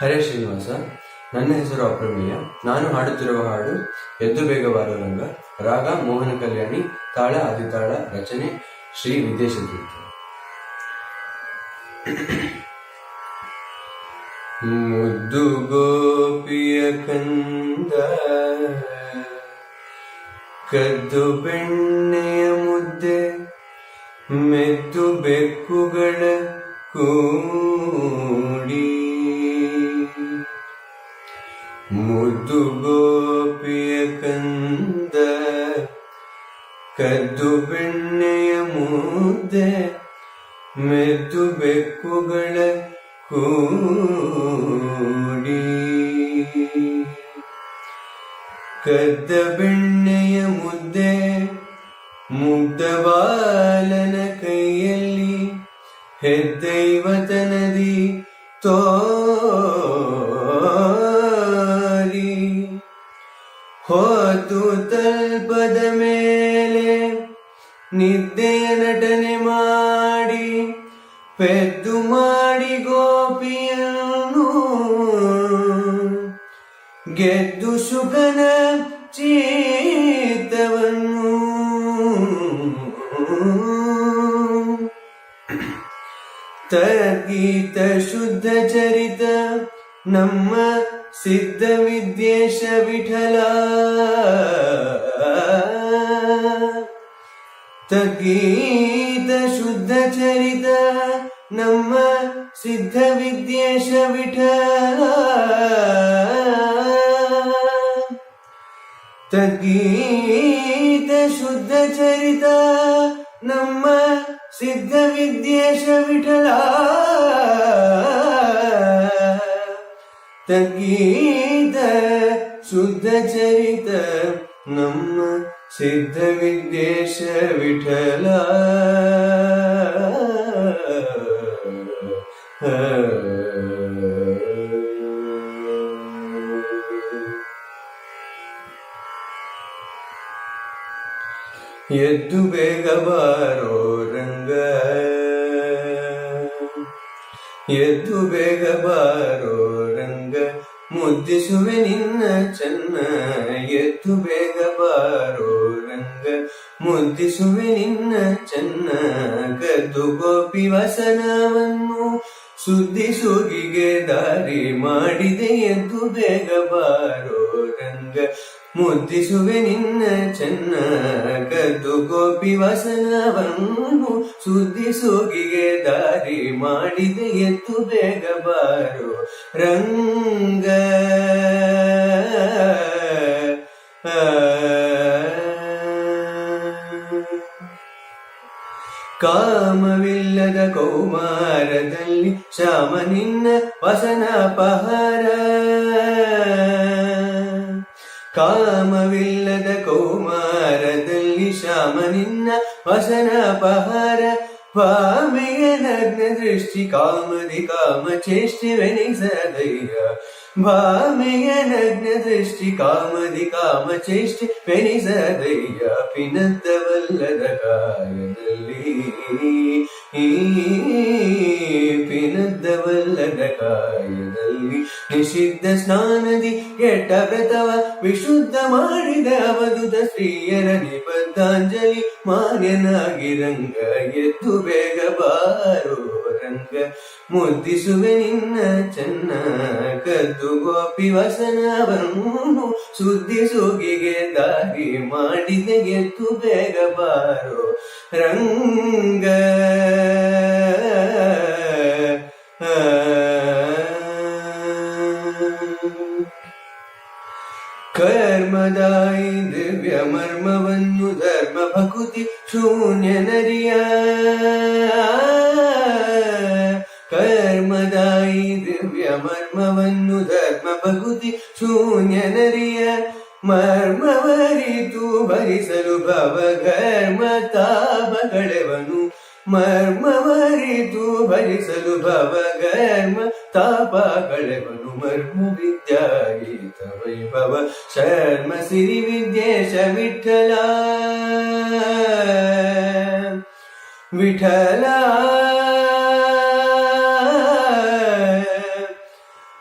ಹರೇ ಶ್ರೀನಿವಾಸ, ನನ್ನ ಹೆಸರು ಅಪ್ರಮೇಯ. ನಾನು ಹಾಡುತ್ತಿರುವ ಹಾಡು, ಎದ್ದು ಬೇಗ ಬಾರೋ ರಂಗ. ರಾಗ, ಮೋಹನ ಕಲ್ಯಾಣಿ, ತಾಳ, ಆದಿತಾಳ, ರಚನೆ, ಶ್ರೀ ವಿದೇಶ ಮುದ್ದು ಗೋಪಿಯ ಕಂದ, ಕದ್ದು ಬೆಣ್ಣೆಯ ಮುದ್ದೆ, ಮೆದ್ದು ಬೆಕ್ಕುಗಳ ಕೂಡಿ. ಮುದ್ದು ಗೋಪಿಯ ಕಂದ ಕದ್ದು ಬೆಣ್ಣೆಯ ಮುದ್ದೆ ಮೆದ್ದು ಬೆಕ್ಕುಗಳ ಕೂಡಿ. ಕದ್ದ ಬೆಣ್ಣೆಯ ಮುದ್ದೆ ಮುಗ್ಧ ಬಾಲನ ಕೈಯಲ್ಲಿ, ಹೆದ್ದೈವತನದಿ ತೋರಿ ಹೋತು ತಲ್ಪದ ಮೇಲೆ ನಿದ್ದೆಯ ನಟನೆ ಮಾಡಿ, ಪೆದ್ದು ಮಾಡಿ ಗೋಪಿಯನ್ನು ಗೆದ್ದು ಸುಖನ ಚೀತವನ್ನು. ತಗೀತ ಶುದ್ಧ ಚರಿತ ನಮ್ಮ ಸಿದ್ಧ ವಿದ್ಯೇಶ ವಿಠಲ. ತಗೀತ ಶುದ್ಧ ಚರಿತ ನಮ್ಮ ಸಿದ್ಧ ವಿದ್ಯೇಶ ವಿಠಲ. ತಗೀತ ಶುದ್ಧ ಚರಿತ ನಮ್ಮ ಸಿದ್ಧ ವಿದ್ಯೇಶ ವಿಠಲ. ತಗೀತ ಶುದ್ಧ ಚರಿತ ನಮ್ಮ ಸಿದ್ಧ ವಿದ್ಯೇಶ ವಿಠಲ ಎದ್ದು ಬೇಗ ಬಾರೋ ರಂಗ ಎದ್ದು ಬೇಗ ಬಾರೋ ರಂಗ ಮುದ್ದಿಸುವೆ ನಿನ್ನ ಚೆನ್ನ ಎದ್ದು ಬೇಗ ಬಾರೋ ರಂಗ. ಮುದ್ದಿಸುವೆ ನಿನ್ನ ಚೆನ್ನ ಗದ್ದು ಗೋಪಿ ವಸನವನ್ನು ಸುದ್ದಿ ಸೋಗಿಗೆ ದಾರಿ ಮಾಡಿದೆ ಎದ್ದು ಬೇಗ ಬಾರೋ ರಂಗ. ಮುದ್ದಿಸುವೆ ನಿನ್ನ ಚೆನ್ನ ಕದ್ದು ಗೋಪಿ ವಸನವನ್ನು ಸುದ್ದಿ ಸೋಗಿಗೆ ದಾರಿ ಮಾಡಿದೆ ಎದ್ದು ಬೇಗ ಬಾರೋ ರಂಗ. ಕಾಮವಿಲ್ಲದ ಕೌಮಾರದಲ್ಲಿ ಶ್ಯಾಮ ನಿನ್ನ ವಸನ ಪಹಾರ ಕಾಮವಿಲ್ಲದ ಕೌಮಾರದಲ್ಲಿ ಶ್ಯಾಮ ನಿನ್ನ ವಸನ ಪಹಾರ ಭಾಮೆಯ ನಗ್ನ ದೃಷ್ಟಿ ಕಾಮದಿ ಕಾಮ ಚೇಷ್ಟೆ ವೆನಿಸದಯ್ಯ ಭಾಮೆಯ ದೃಷ್ಟಿ, ಕಾಮದಿ ಕಾಮ ಚೇಷ್ಟೆ ವೆನಿಸದಯ್ಯ ಪಿನದ್ದವಲ್ಲದ ಕಾಯದಲ್ಲಿ ಈ ಪಿನದ್ದವಲ್ಲದ ಕಾಯದಲ್ಲಿ ನಿಷಿದ್ಧ ಸ್ನಾನದಿ ಕೆಟ್ಟ ವ್ರತವ ವಿಶುದ್ಧ ಮಾಡಿದ ಅವಧುತ ಸ್ತ್ರೀಯರ ನಿಬದ್ಧಾಂಜಲಿ ಮಾನ್ಯನಾಗಿ ರಂಗ ಎದ್ದು ಬೇಗ ಬಾರೋ. ಮುದ್ದಿಸುವೆ ನಿನ್ನ ಚೆನ್ನ ಕದ್ದು ಗೋಪಿ ವಸನವನ್ನು ಸುದ್ದಿ ಸುಗಿಗೆ ದಾರಿ ಮಾಡಿದೆ ಗೆದ್ದು ಬೇಗ ಬಾರೋ ರಂಗ. ಕರ್ಮದಾಯಿ ದಿವ್ಯ ಮರ್ಮವನ್ನು ಧರ್ಮ ಭಕುತಿ ಶೂನ್ಯ ನರಿಯ. ಮರ್ಮವನ್ನು ಧರ್ಮ ಬಗುತಿ ಶೂನ್ಯ ನರಿಯ ಮರ್ಮವರಿತು ಭರಿಸಲು ಭವ ಘರ್ಮ ತಾಪಗಳೆವನು. ಮರ್ಮವರಿತು ಭರಿಸಲು ಭವ ಘರ್ಮ ತಾಪಗಳೆವನು. ಮರ್ಮ ವಿದ್ಯಾಗೀತ ವೈಭವ ಶರ್ಮ ಸಿರಿ ವಿದ್ಯೇಶ ವಿಠಲ. ವಿಠಲ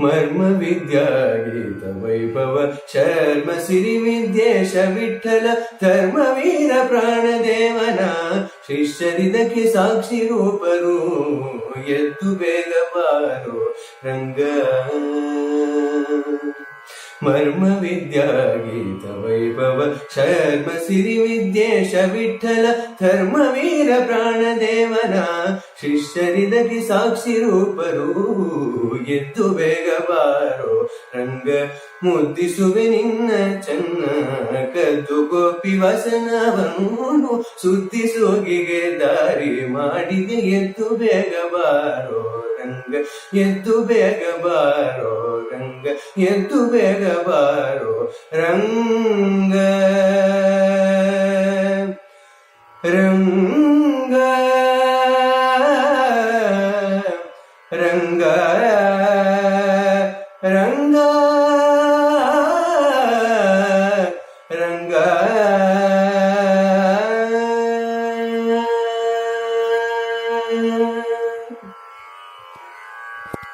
ಮರ್ಮ ವಿದ್ಯಾಗೀತ ವೈಭವ ಶರ್ಮ ಸಿರಿ ವಿದ್ಯೇಶ ವಿಠಲ ಧರ್ಮವೀರ ಪ್ರಾಣದೇವನ ಶಿಷ್ಯರಿದಕ್ಕೆ ಸಾಕ್ಷಿ ರೂಪರು ಎದ್ದು ಬೇಗ ಬಾರೋ ರಂಗ ಮರ್ಮ ವಿದ್ಯಾಗೀತ ವೈಭವ ಶರ್ಮ ಸಿರಿ ವಿದ್ಯೇಶ ವಿಠಲ, ಧರ್ಮವೀರ ಪ್ರಾಣದೇವನ ಶಿಷ್ಯರಿದಕ್ಕೆ ಸಾಕ್ಷಿ ರೂಪರು, ಎದ್ದು ಬೇಗ ಬಾರೋ ರಂಗ ಮುದ್ದಿಸುವೆ ನಿನ್ನ ಚೆನ್ನ, ಕದ್ದು ಗೋಪಿ ವಸನವನ್ನು ಸುದ್ದಿ ಸೋಗಿಗೆ ದಾರಿ ಮಾಡಿದೆ, ಎದ್ದು ಬೇಗ ಬಾರೋ ರಂಗ, ಎದ್ದು ಬೇಗ ಬಾರೋ ರಂಗ ಎದ್ದು ಬೇಗ ಬಾರೋ ರಂಗ